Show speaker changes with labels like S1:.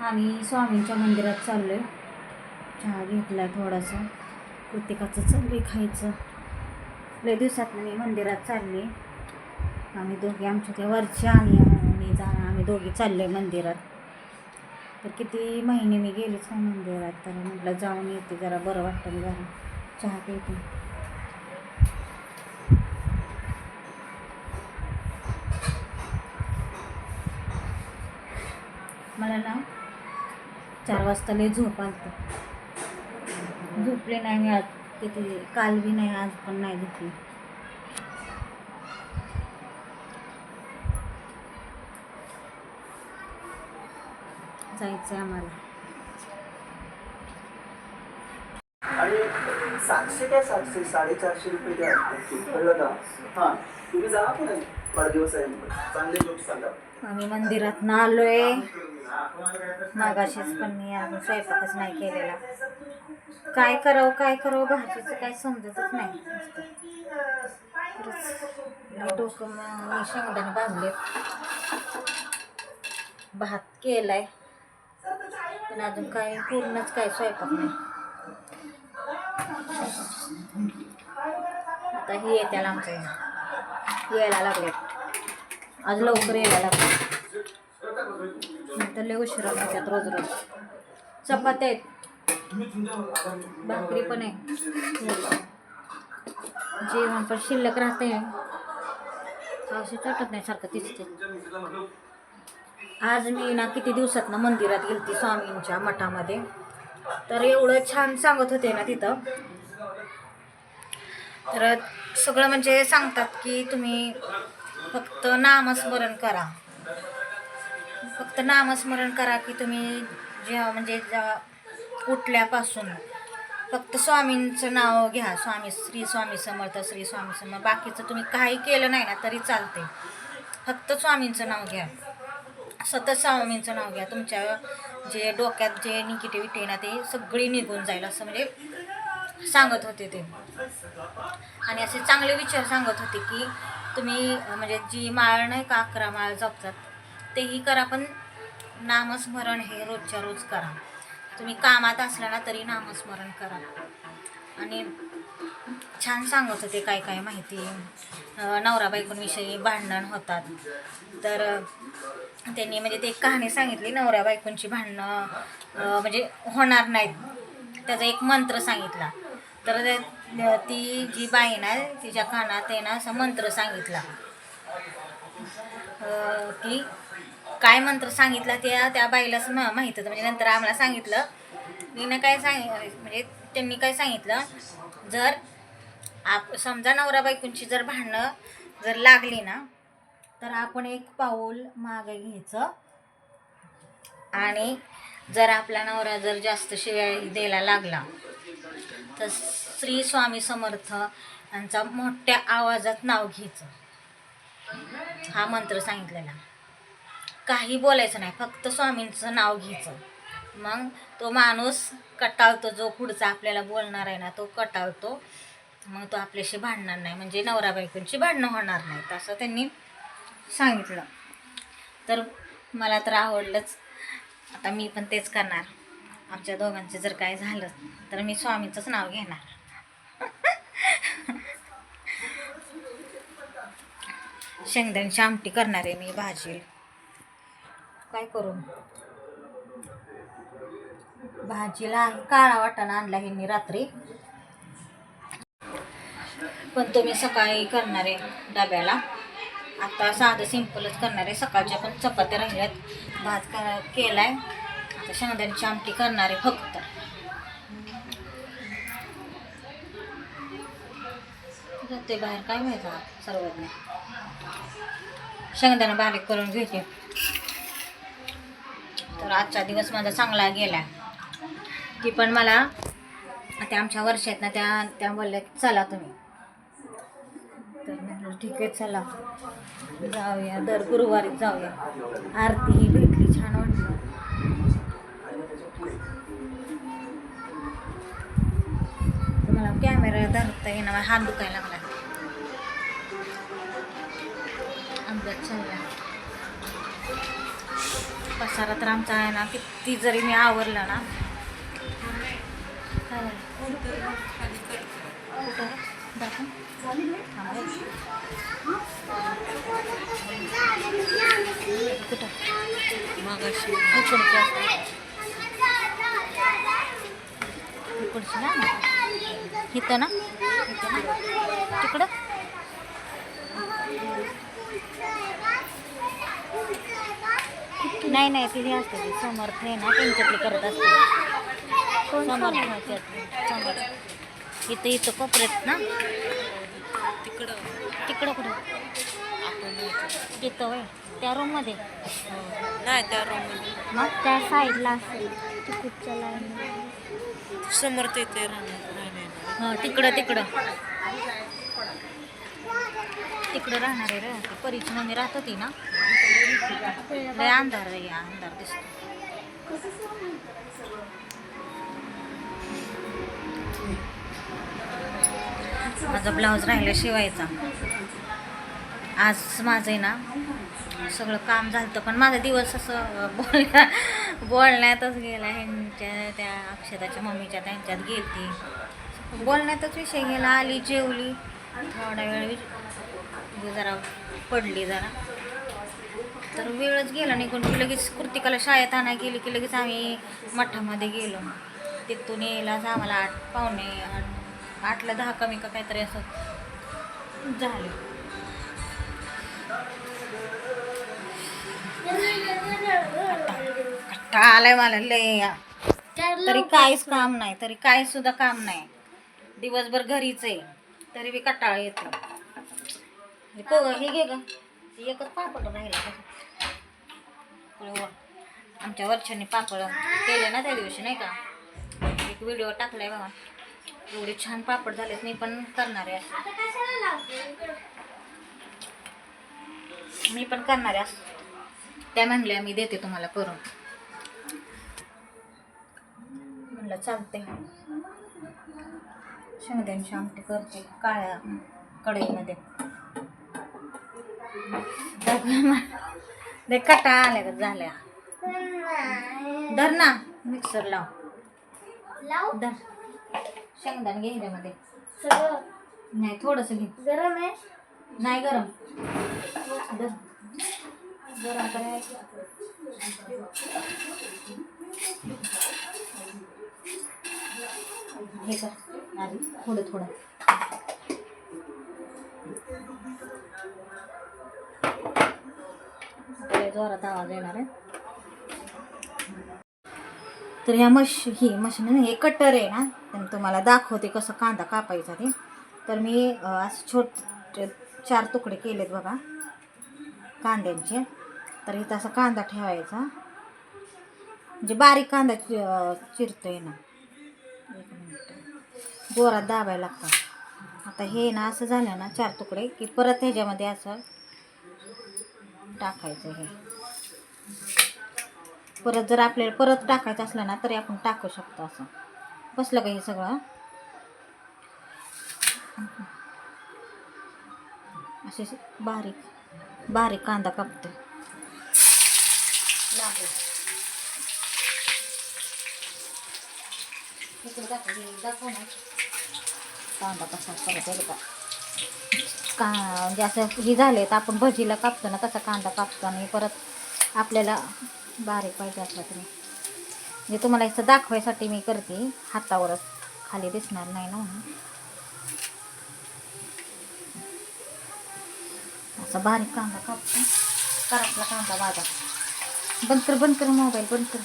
S1: आम्ही स्वामींच्या मंदिरात चाललो आहे चहा घेतला थोडासा. प्रत्येकाचं चाललं खायचं. लय दिवसात मी मंदिरात चालले. आम्ही दोघी आमच्या त्या वरच्या आणि मी जाणं आम्ही दोघे चाललो मंदिरात. तर किती महिने मी गेलेच नाही मंदिरात तर म्हटलं जाऊन येते जरा बरं वाटतं जरा चहा पिते मला ना चार वाजता लय झोप आलती. झोपले नाही मी आज. किती काल बी नाही आज पण नाही झोपली. जायचं आहे आम्हाला.
S2: आणि सातशे काय सातशे? साडेचारशे रुपये द्या. कळलं का? हां. तुम्ही जा पण वाढदिवस आहे. चांगले लोक सांगा.
S1: आम्ही मंदिरात ना आलोय मागाशीच पण मी अजून स्वयंपाकच नाही केलेला. काय करावं काय करावं भाजीचं काय समजतच नाही डोकं मी शेंगदाणे बांधले भात केलाय. पण अजून काय पूर्णच काय स्वयंपाक नाही. आता हे येत्याला आमच्या यायला लागले आज लवकर यायला लागले नंतर लय उशिरा खात्यात रोज रोज. चपात्या आहेत. भाकरी पण आहे. जेवण पण शिल्लक राहते असे चटत नाही सारखं तीच ते आज मी ना किती दिवसात ना मंदिरात गेलती स्वामींच्या मठामध्ये. तर एवढं छान सांगत होते ना तिथं. तर सगळं म्हणजे सांगतात की तुम्ही फक्त नामस्मरण करा. फक्त नामस्मरण करा की तुम्ही जेव्हा म्हणजे जेव्हा उठल्यापासून फक्त स्वामींचं नाव घ्या. स्वामी श्री स्वामी समर्थ श्री स्वामी समर्थ. बाकीचं तुम्ही काही केलं नाही ना तरी चालते फक्त स्वामींचं नाव घ्या. सतत स्वामींचं नाव घ्या. तुमच्या जे डोक्यात जे निगेटिव्हिटी आहे ना ते सगळी निघून जाईल असं म्हणजे सांगत होते ते. आणि असे चांगले विचार सांगत होते की तुम्ही म्हणजे जी माळ नाही का अकरा माळ जपतात तेही करा पण नामस्मरण हे रोजच्या रोज करा. तुम्ही कामात असला ना तरी नामस्मरण करा. आणि छान सांगत होते काय काय माहिती. नवरा बायकोंविषयी भांडण होतात. तर त्यांनी म्हणजे ते एक कहाणी सांगितली नवऱ्या बायकोंची भांडणं म्हणजे होणार नाहीत. त्याचा एक मंत्र सांगितला. तर ती जी बाई ना तिच्या कानात आहे ना असा मंत्र सांगितला. की काय मंत्र सांगितला त्या त्या बाईलाच माहीत होतं. म्हणजे नंतर आम्हाला सांगितलं. तिनं काय सांग म्हणजे त्यांनी काय सांगितलं? जर आप समजा नवरा बायकोंची जर भांडणं जर लागली ना तर आपण एक पाऊल मागे घ्यायचं. आणि जर आपला नवरा जर जास्त शिवाय द्यायला लागला तर श्री स्वामी समर्थ यांचा मोठ्या आवाजात नाव घ्यायचं. हा मंत्र सांगितलेला. काही बोलायचं नाही फक्त स्वामींचं नाव घ्यायचं. मग तो माणूस कटाळतो जो पुढचा आपल्याला बोलणार आहे ना तो कटाळतो. मग तो आपल्याशी भांडणार नाही म्हणजे नवरा बायकोंची भांडणं होणार नाहीत असं त्यांनी सांगितलं. तर मला तर आवडलंच. आता मी पण तेच करणार. आमच्या दोघांचं जर काय झालं तर मी स्वामींचंच नाव घेणार. शेंगदाण्याची आमटी करणार आहे मी भाजी. काय करू? भाजीला काळा वाटाणा आणला ह्यांनी रात्री. पण तुम्ही सकाळी करणार आहे डब्याला. आता साधं सिंपलच करणार. आहे सकाळच्या पण चपात्या राहिल्यात. भात करा आहे आता शेंगदाण्याची आमटी करणार आहे फक्त. जाते बाहेर काय माहिती सर्वांना. शेंगदाणा बारीक करून घेते तर आजचा दिवस माझा चांगला गेला. ती पण मला आता आमच्या वर्षात ना त्या त्या बोलल्या चला तुम्ही. तर म्हटलं ठीक आहे चला. जाऊया दर गुरुवारी जाऊया. आरती ही भेटली छान वाटली. तुम्हाला कॅमेरा धरता येणार हात दुखायला लागला. अभ्यास चालला. पसारा तर आमचा आहे ना किती जरी मी आवरला ना. काय ना? तिकडं रे? दाखव. थांब रे. कुठं? इकडची असते. इकडची ना इथं ना इथं ना तिकडं नाही नाही तिथे असते ती समर्थ आहे ना त्यांच्यातली करत असते समर्थ समर्थ? इथं इथं कोपऱ्यात ना?
S3: तिकडं.
S1: तिकडं कुठं? तिथं होय. त्या रूममध्ये
S3: नाही त्या रूममध्ये
S1: मग त्या साईडला असेल. तिकडच्या लाईन
S3: समर्थ येते
S1: हां तिकडं तिकडं. तिकडं राहणार आहे रे. ती परीची मम्मी राहत होती ना? लय अंधार आहे अंधार दिसतो माझा ब्लाऊज राहिला शिवायचा आज माझं आहे ना सगळं काम झालं पण माझा दिवस असं बोलण्या बोलण्यातच गेला. ह्यांच्या त्या अक्षताच्या मम्मीच्या त्यांच्यात गेली बोलण्यातच विषय गेला. आली जेवली. थोडा वेळ जरा पडली जरा. तर वेळच गेला निघून की लगेच कृतिकाला शाळेत आणा गेली की लगेच आम्ही मठामध्ये गेलो. तिथून यायलाच आम्हाला आठ पावणे आठ आठला दहा कमी का काहीतरी असं झालं. कंटाळा आलाय मला लय. तरी काहीच काम नाही. तरी काय सुद्धा काम नाही. दिवसभर घरीच आहे. तरी बी कटाळ येतो. हे घे ग. एकच पापड राहिला. आमच्या वरच्यांनी पापड केले ना त्या दिवशी नाही का? एक व्हिडिओ टाकलाय बघा. एवढे छान पापड झालेत मी पण करणार आहे मी पण करणार आहे त्या म्हणल्या मी देते तुम्हाला करून. म्हणलं चालते शेंगद्यांची आमटी करते काळ्या कढईमध्ये. कटा आल्या झाल्या. धर ना मिक्सर लाव. धर. शेंगदाण घे ह्याच्यामध्ये नाही थोडस घे.
S4: गरम आहे.
S1: नाही गरम. धर. गरम करायचं. हे कर. आधी थोडं थोडं. जोरात आवाज येणार आहे. तर ह्या मश ही मशीन हे कटर आहे ना तर तुम्हाला दाखवते कसं कांदा कापायचा ते. तर मी असं छोट चार तुकडे केलेत बघा कांद्यांचे. तर इथं असा कांदा ठेवायचा. म्हणजे बारीक कांदा चि- अं, चिरतोय ना. एक मिनिट. जोरात दाबायला लागतं. आता हे ना असं झालं ना चार तुकडे की परत ह्याच्यामध्ये असं टाकायचं हे. परत जर आपल्याला परत टाकायचं असलं ना तरी आपण टाकू शकतो असं. बसलं का हे सगळं? असे बारीक बारीक कांदा कापतो. दाखव ना. कांदा कसा परत एकदा. का म्हणजे असं हे झाले तर आपण भजीला कापतो ना तसा कांदा कापतो आणि परत आपल्याला बारीक पाहिजे असला तरी म्हणजे तुम्हाला इथं दाखवायसाठी मी करते. हातावरच खाली दिसणार नाही ना म्हणून. असा बारीक कांदा कापतो. करातला कांदा बाजा बंद कर बंद कर मोबाईल बंद कर.